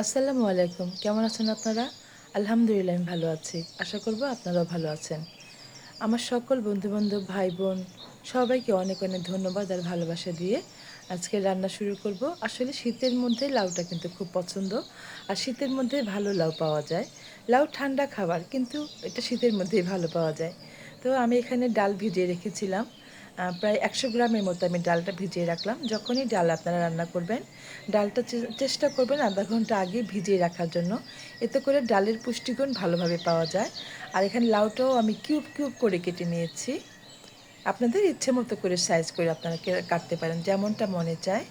আসসালামু আলাইকুম। কেমন আছেন আপনারা? আলহামদুলিল্লাহ, আমি ভালো আছি। আশা করব আপনারাও ভালো আছেন। আমার সকল বন্ধুবান্ধব ভাই বোন সবাইকে অনেক অনেক ধন্যবাদ আর ভালোবাসা দিয়ে আজকে রান্না শুরু করব। আসলে শীতের মধ্যে লাউটা কিন্তু খুব পছন্দ। আর শীতের মধ্যে ভালো লাউ পাওয়া যায়। লাউ ঠান্ডা খাবার, কিন্তু এটা শীতের মধ্যেই ভালো পাওয়া যায়। তো আমি এখানে ডাল ভিজিয়ে রেখেছিলাম। প্রায় একশো গ্রামের মতো আমি ডালটা ভিজিয়ে রাখলাম। যখনই ডাল আপনারা রান্না করবেন, ডালটা চেষ্টা করবেন আধা ঘণ্টা আগে ভিজিয়ে রাখার জন্য। এতে করে ডালের পুষ্টিগুণ ভালোভাবে পাওয়া যায়। আর এখানে লাউটাও আমি কিউব কিউব করে কেটে নিয়েছি। আপনাদের ইচ্ছে মতো করে সাইজ করে আপনারা কাটতে পারেন, যেমনটা মনে চায়।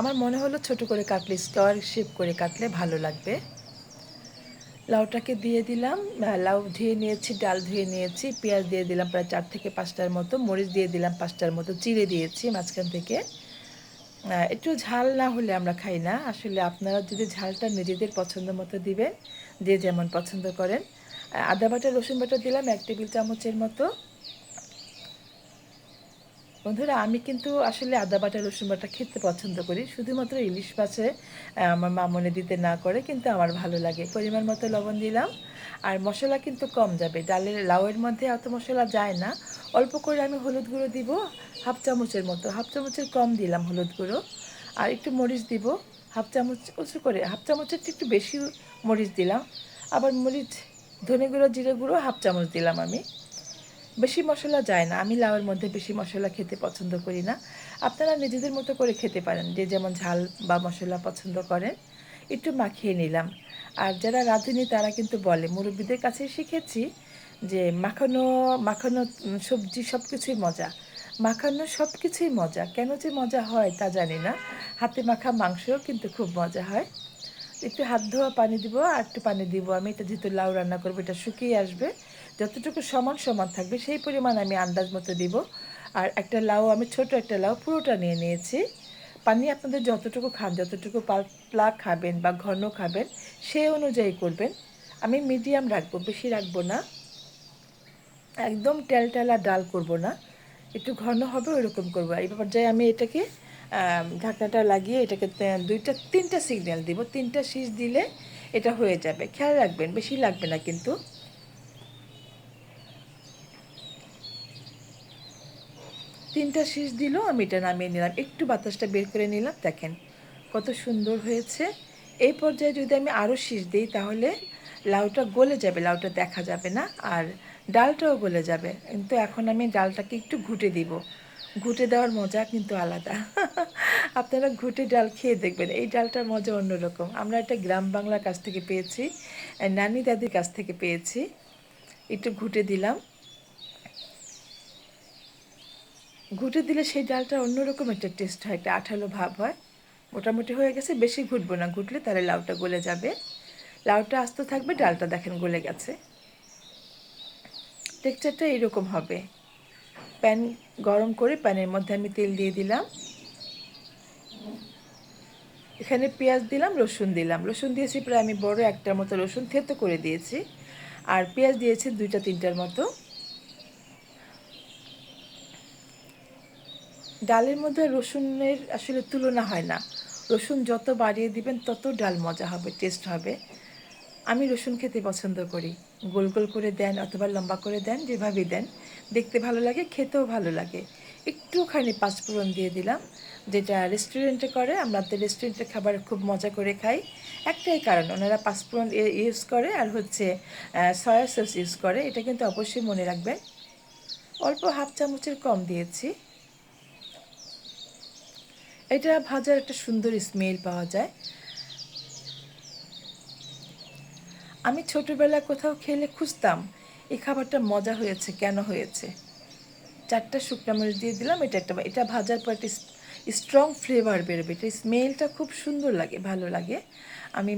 আমার মনে হলো ছোট করে কাটলে, স্কোয়ার শেপ করে কাটলে ভালো লাগবে। লাউটাকে দিয়ে দিলাম। লাউ ধুয়ে নিয়েছি, ডাল ধুয়ে নিয়েছি, পেঁয়াজ দিয়ে দিলাম প্রায় চার থেকে পাঁচটার মতো, মরিচ দিয়ে দিলাম পাঁচটার মতো, চিড়ে দিয়েছি মাঝখান থেকে। একটু ঝাল না হলে আমরা খাই না। আসলে আপনারা যদি ঝালটা নিজেদের পছন্দ মতো দিবেন, যে যেমন পছন্দ করেন। আদা বাটা, রসুন বাটা দিলাম এক টেবিল চামচের মতো। বন্ধুরা, আমি কিন্তু আসলে আদা বাটা, রসুন বাটা খেতে পছন্দ করি। শুধুমাত্র ইলিশ মাছে আমার মা মনে দিতে না করে, কিন্তু আমার ভালো লাগে। পরিমাণ মতো লবণ দিলাম। আর মশলা কিন্তু কম যাবে। ডালের লাউয়ের মধ্যে এত মশলা যায় না। অল্প করে আমি হলুদ গুঁড়ো দিব, হাফ চামচের মতো। হাফ চামচের কম দিলাম হলুদ গুঁড়ো। আর একটু মরিচ দিব, হাফ চামচ, উঁচু করে, হাফ চামচের একটু বেশি মরিচ দিলাম। আবার মরিচ, ধনে গুঁড়ো, জিরে গুঁড়ো, হাফ চামচ দিলাম আমি। বেশি মশলা যায় না। আমি লাউয়ের মধ্যে বেশি মশলা খেতে পছন্দ করি না। আপনারা নিজেদের মতো করে খেতে পারেন। যে যেমন ঝাল বা মশলা পছন্দ করেন, একটু মাখিয়ে নিলাম। আর যারা রাঁধুনি, তারা কিন্তু বলে, মুরব্বীদের কাছে শিখেছি যে মাখানো মাখানো সবজি সব কিছুই মজা। মাখানো সব কিছুই মজা। কেন যে মজা হয় তা জানি না। হাতে মাখা মাংসও কিন্তু খুব মজা হয়। একটু হাত ধোয়া পানি দিব, আর একটু পানি দিব। আমি এটা যেহেতু লাউ রান্না করব, এটা শুকিয়ে আসবে। যতটুকু সমান সমান থাকবে, সেই পরিমাণ আমি আন্দাজ মতো দিব। আর একটা লাউ, আমি ছোট একটা লাউ, পুরোটা নিয়ে নিয়েছি। পানি আপনাদের যতটুকু খান, যতটুকু পাতলা খাবেন বা ঘন খাবেন সেই অনুযায়ী করবেন। আমি মিডিয়াম রাখব, বেশি রাখব না। একদম টেলটেলা ডাল করব না। একটু ঘন হবে, ওইরকম করব। এই পর্যায়ে আমি এটাকে ঢাকনাটা লাগিয়ে এটাকে দুইটা, তিনটা সিগন্যাল দিব। তিনটা শীষ দিলে এটা হয়ে যাবে। খেয়াল রাখবেন, বেশি লাগবে না কিন্তু। তিনটা শীষ দিল, আমি এটা নামিয়ে নিলাম। একটু বাতাসটা বের করে নিলাম, দেখেন কত সুন্দর হয়েছে। এই পর্যায়ে যদি আমি আরও শীষ দিই, তাহলে লাউটা গলে যাবে, লাউটা দেখা যাবে না, আর ডালটাও গলে যাবে। কিন্তু এখন আমি ডালটাকে একটু ঘুটে দিব। ঘুটে দেওয়ার মজা কিন্তু আলাদা। আপনারা ঘুটে ডাল খেয়ে দেখবেন, এই ডালটার মজা অন্যরকম। আমরা একটা গ্রাম বাংলার কাছ থেকে পেয়েছি, নানি দাদির কাছ থেকে পেয়েছি। একটু ঘুটে দিলাম। ঘুটে দিলে সেই ডালটা অন্যরকম একটা টেস্ট হয়, একটা আঠালো ভাব হয়। মোটামুটি হয়ে গেছে, বেশি ঘুটবো না। ঘুটলে তাহলে লাউটা গলে যাবে। লাউটা আস্ত থাকবে, ডালটা দেখেন গলে গেছে। টেক্সচারটা এরকম হবে। প্যান গরম করে প্যানের মধ্যে আমি তেল দিয়ে দিলাম। এখানে পেঁয়াজ দিলাম, রসুন দিলাম। রসুন দিয়েছি প্রায় আমি বড় একটার মতো রসুন থেতো করে দিয়েছি। আর পেঁয়াজ দিয়েছি দুইটা, তিনটার মতো। ডালের মধ্যে রসুনের আসলে তুলনা হয় না। রসুন যত বাড়িয়ে দিবেন, তত ডাল মজা হবে টেস্ট হবে। আমি রসুন খেতে পছন্দ করি। গোল গোল করে দেন অথবা লম্বা করে দেন, যেভাবেই দেন। দেখতে ভালো লাগে, খেতেও ভালো লাগে। একটুখানি পাঁচফোড়ন দিয়ে দিলাম, যেটা রেস্টুরেন্টে করে। আমরা তো রেস্টুরেন্টের খাবার খুব মজা করে খাই। একটাই কারণ, ওনারা পাঁচফোড়ন ইউজ করে আর হচ্ছে সয়া সস ইউজ করে। এটা কিন্তু অবশ্যই মনে রাখবেন। অল্প হাফ চামচের কম দিয়েছি। এটা ভাজার একটা সুন্দর স্মেল পাওয়া যায়। আমি ছোটোবেলায় কোথাও খেলে খুঁজতাম, এই খাবারটা মজা হয়েছে, কেন হয়েছে? চারটা শুকনো মরিচ দিয়ে দিলাম, এটা একটা এটা ভাজার পর একটা স্ট্রং ফ্লেভার বেরোবে। এটা স্মেলটা খুব সুন্দর লাগে, ভালো লাগে। আমি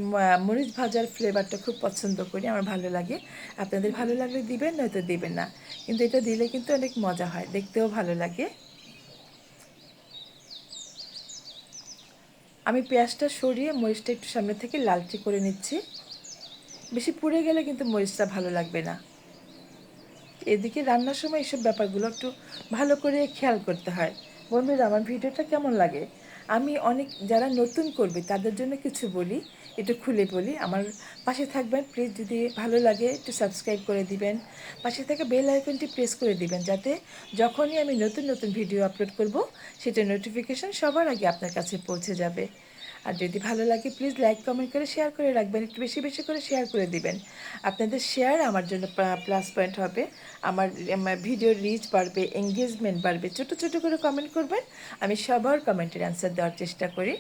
মরিচ ভাজার ফ্লেভারটা খুব পছন্দ করি, আমার ভালো লাগে। আপনাদের ভালো লাগলে দিবেন, নয়তো দিবেন না। কিন্তু এটা দিলে কিন্তু অনেক মজা হয়, দেখতেও ভালো লাগে। আমি পেঁয়াজটা সরিয়ে মরিচটা একটু সামনে থেকে লালচে করে নিচ্ছি। বেশি পুড়ে গেলে কিন্তু মরিচটা ভালো লাগবে না। এদিকে রান্নার সময় এইসব ব্যাপারগুলো একটু ভালো করে খেয়াল করতে হয়। বন্ধুরা, আমার ভিডিওটা কেমন লাগে? আমি অনেক, যারা নতুন করবে, তাদের জন্য কিছু বলি, একটু খুলে বলি। আমার পাশে থাকবেন প্লিজ যদি ভালো লাগে, একটু সাবস্ক্রাইব করে দিবেন। পাশে থাকা বেল আইকনটি প্রেস করে দিবেন, যাতে যখনই আমি নতুন নতুন ভিডিও আপলোড করব, সেটা নোটিফিকেশান সবার আগে আপনার কাছে পৌঁছে যাবে। আর যদি ভালো লাগে প্লিজ লাইক কমেন্ট করে শেয়ার করে রাখবেন। একটু বেশি বেশি করে শেয়ার করে দিবেন। আপনাদের শেয়ার আমার জন্য প্লাস পয়েন্ট হবে। আমার ভিডিওর রিচ বাড়বে এঙ্গেজমেন্ট বাড়বে। ছোট ছোট করে কমেন্ট করবেন। আমি সবার কমেন্টের অ্যান্সার দেওয়ার চেষ্টা করি।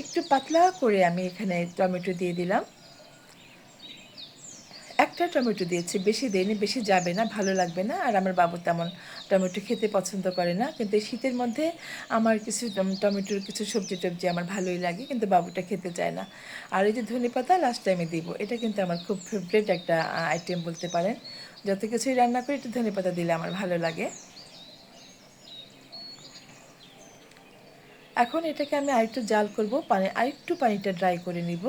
একটু পাতলা করে আমি এখানে টমেটো দিয়ে দিলাম। একটা টমেটো দিয়েছি। বেশি দিইনি বেশি যাবে না, ভালো লাগবে না। আর আমার বাবু তেমন টমেটো খেতে পছন্দ করে না। কিন্তু শীতের মধ্যে আমার কিছু টমেটোর কিছু সবজি টবজি আমার ভালোই লাগে, কিন্তু বাবুটা খেতে চায় না। আর এই যে ধনে পাতা লাস্ট টাইমে দিব। এটা কিন্তু আমার খুব ফেভারিট একটা আইটেম বলতে পারেন। যত কিছুই রান্না করি, একটু ধনে পাতা দিলে আমার ভালো লাগে। এখন এটাকে আমি আরেকটু জাল করব, পানি, আরেকটু পানিটা ড্রাই করে নিব।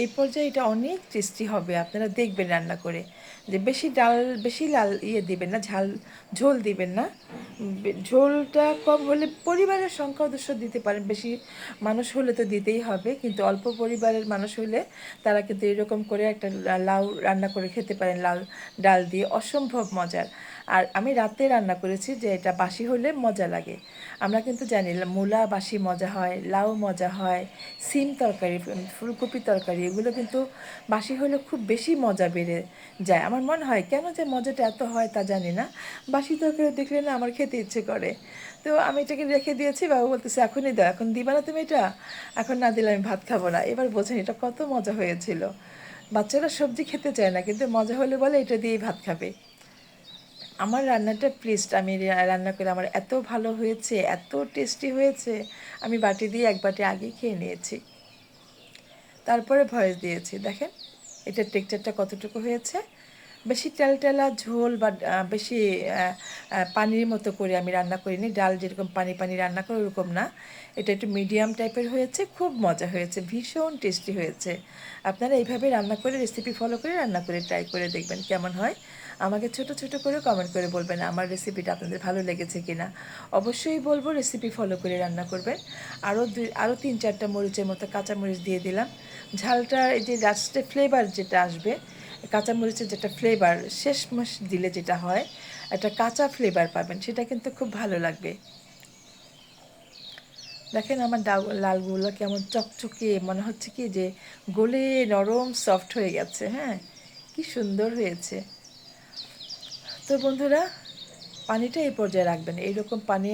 এই পর্যায়ে এটা অনেক টেস্টি হবে। আপনারা দেখবেন রান্না করে। যে বেশি ডাল, বেশি লাল ইয়ে দিবেন না, ঝাল, ঝোল দিবেন না। ঝোলটা কম হলে পরিবারের সংখ্যা অবশ্য দিতে পারেন, বেশি মানুষ হলে তো দিতেই হবে। কিন্তু অল্প পরিবারের মানুষ হলে তারা কিন্তু এরকম করে একটা লাউ রান্না করে খেতে পারেন, লাল ডাল দিয়ে। অসম্ভব মজার। আর আমি রাতে রান্না করেছি যে এটা বাসি হলে মজা লাগে। আমরা কিন্তু জানি, মূলা বাসি মজা হয়, লাউ মজা হয়, সিম তরকারি ফুলকপি তরকারি এগুলো কিন্তু বাসি হলে খুব বেশি মজা বেড়ে যায়। আমার মনে হয় কেন যে মজাটা এত হয় তা জানি না। বাসি তরকারি দেখলে না আমার খেতে ইচ্ছে করে। তো আমি এটাকে রেখে দিয়েছি, বাবু বলতেছে, এখনই দাও, এখন দিবা না তুমি এটা? এখন না দিলে আমি ভাত খাব না। এবার বোঝেন এটা কত মজা হয়েছিল। বাচ্চারা সবজি খেতে চায় না, কিন্তু মজা হলে বলে এটা দিয়েই ভাত খাবে। আমার রান্নাটা প্লিজড আমি রান্না করে আমার এত ভালো হয়েছে, এত টেস্টি হয়েছে। আমি বাটি দিয়ে এক বাটি আগেই খেয়ে নিয়েছি। তারপরে ভয়েস দিয়েছি, দেখেন। এটার টেক্সচারটা কতটুকু হয়েছে? বেশি টেলটেলা ঝোল বা বেশি পানির মতো করে আমি রান্না করিনি। ডাল যেরকম পানি পানি রান্না করে ওরকম না। এটা একটু মিডিয়াম টাইপের হয়েছে, খুব মজা হয়েছে, ভীষণ টেস্টি হয়েছে। আপনারা এইভাবে রান্না করে রেসিপি ফলো করে রান্না করে ট্রাই করে দেখবেন কেমন হয়। আমাকে ছোট ছোট করে কমেন্ট করে বলবেন, আমার রেসিপিটা আপনাদের ভালো লেগেছে কিনা? অবশ্যই বলব রেসিপি ফলো করে রান্না করবেন। আরও দুই, আরও তিন, চারটা মরিচের মতো কাঁচামরিচ দিয়ে দিলাম। ঝালটা, এই যে লাস্টে ফ্লেভার যেটা আসবে, কাঁচামরিচের যেটা ফ্লেভার শেষ মাস দিলে যেটা হয়, একটা কাঁচা ফ্লেভার পাবেন, সেটা কিন্তু খুব ভালো লাগবে। দেখেন আমার ডাল, লালগুলো কেমন চকচকে, মনে হচ্ছে কি যে গোলে নরম সফট হয়ে গেছে হ্যাঁ? কি সুন্দর হয়েছে। তো বন্ধুরা, পানিটা এই পর্যায়ে রাখবেন। এইরকম পানি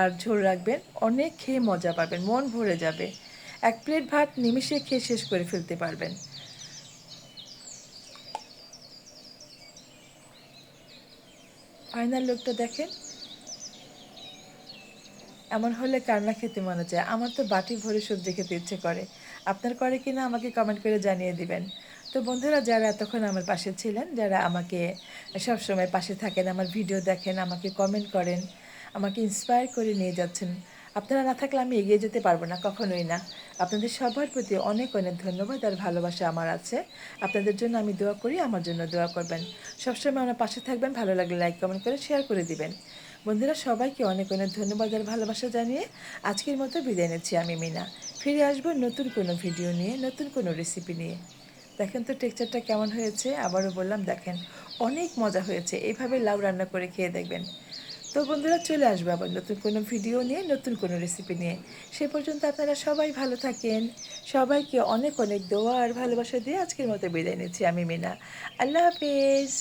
আর ঝোল রাখবেন, অনেক খেয়ে মজা পাবেন, মন ভরে যাবে। এক প্লেট ভাত নিমিষে খেয়ে শেষ করে ফেলতে পারবেন। ফাইনাল লুকটা দেখেন। এমন হলে কান্না খেতে মনে চায়? আমার তো বাটি ভরে সবজি খেতে ইচ্ছে করে। আপনার করে কিনা আমাকে কমেন্ট করে জানিয়ে দিবেন। তো বন্ধুরা, যারা এতক্ষণ আমার পাশে ছিলেন, যারা আমাকে সবসময় পাশে থাকেন, আমার ভিডিও দেখেন, আমাকে কমেন্ট করেন, আমাকে ইন্সপায়ার করে নিয়ে যাচ্ছেন, আপনারা না থাকলে আমি এগিয়ে যেতে পারব না, কখনোই না। আপনাদের সবার প্রতি অনেক অনেক ধন্যবাদ আর ভালোবাসা আমার আছে। আপনাদের জন্য আমি দোয়া করি, আমার জন্য দোয়া করবেন। সবসময় আমার পাশে থাকবেন, ভালো লাগলে লাইক কমেন্ট করে শেয়ার করে দিবেন। বন্ধুরা, সবাইকে অনেক অনেক ধন্যবাদ আর ভালোবাসা জানিয়ে আজকের মতো বিদায় নিচ্ছি আমি, মিনা। ফিরে আসব নতুন কোনো ভিডিও নিয়ে, নতুন কোনো রেসিপি নিয়ে। দেখেন তো টেক্সচারটা কেমন হয়েছে? আবারও বললাম, দেখেন, অনেক মজা হয়েছে। এইভাবে লাউ রান্না করে খেয়ে দেখবেন। তো বন্ধুরা, চলে আসবে আবার নতুন কোনো ভিডিও নিয়ে, নতুন কোনো রেসিপি নিয়ে। সে পর্যন্ত আপনারা সবাই ভালো থাকেন। সবাইকে অনেক অনেক দোয়া আর ভালোবাসা দিয়ে আজকের মতো বিদায় নিচ্ছি আমি মিনা। আল্লাহ হাফিজ।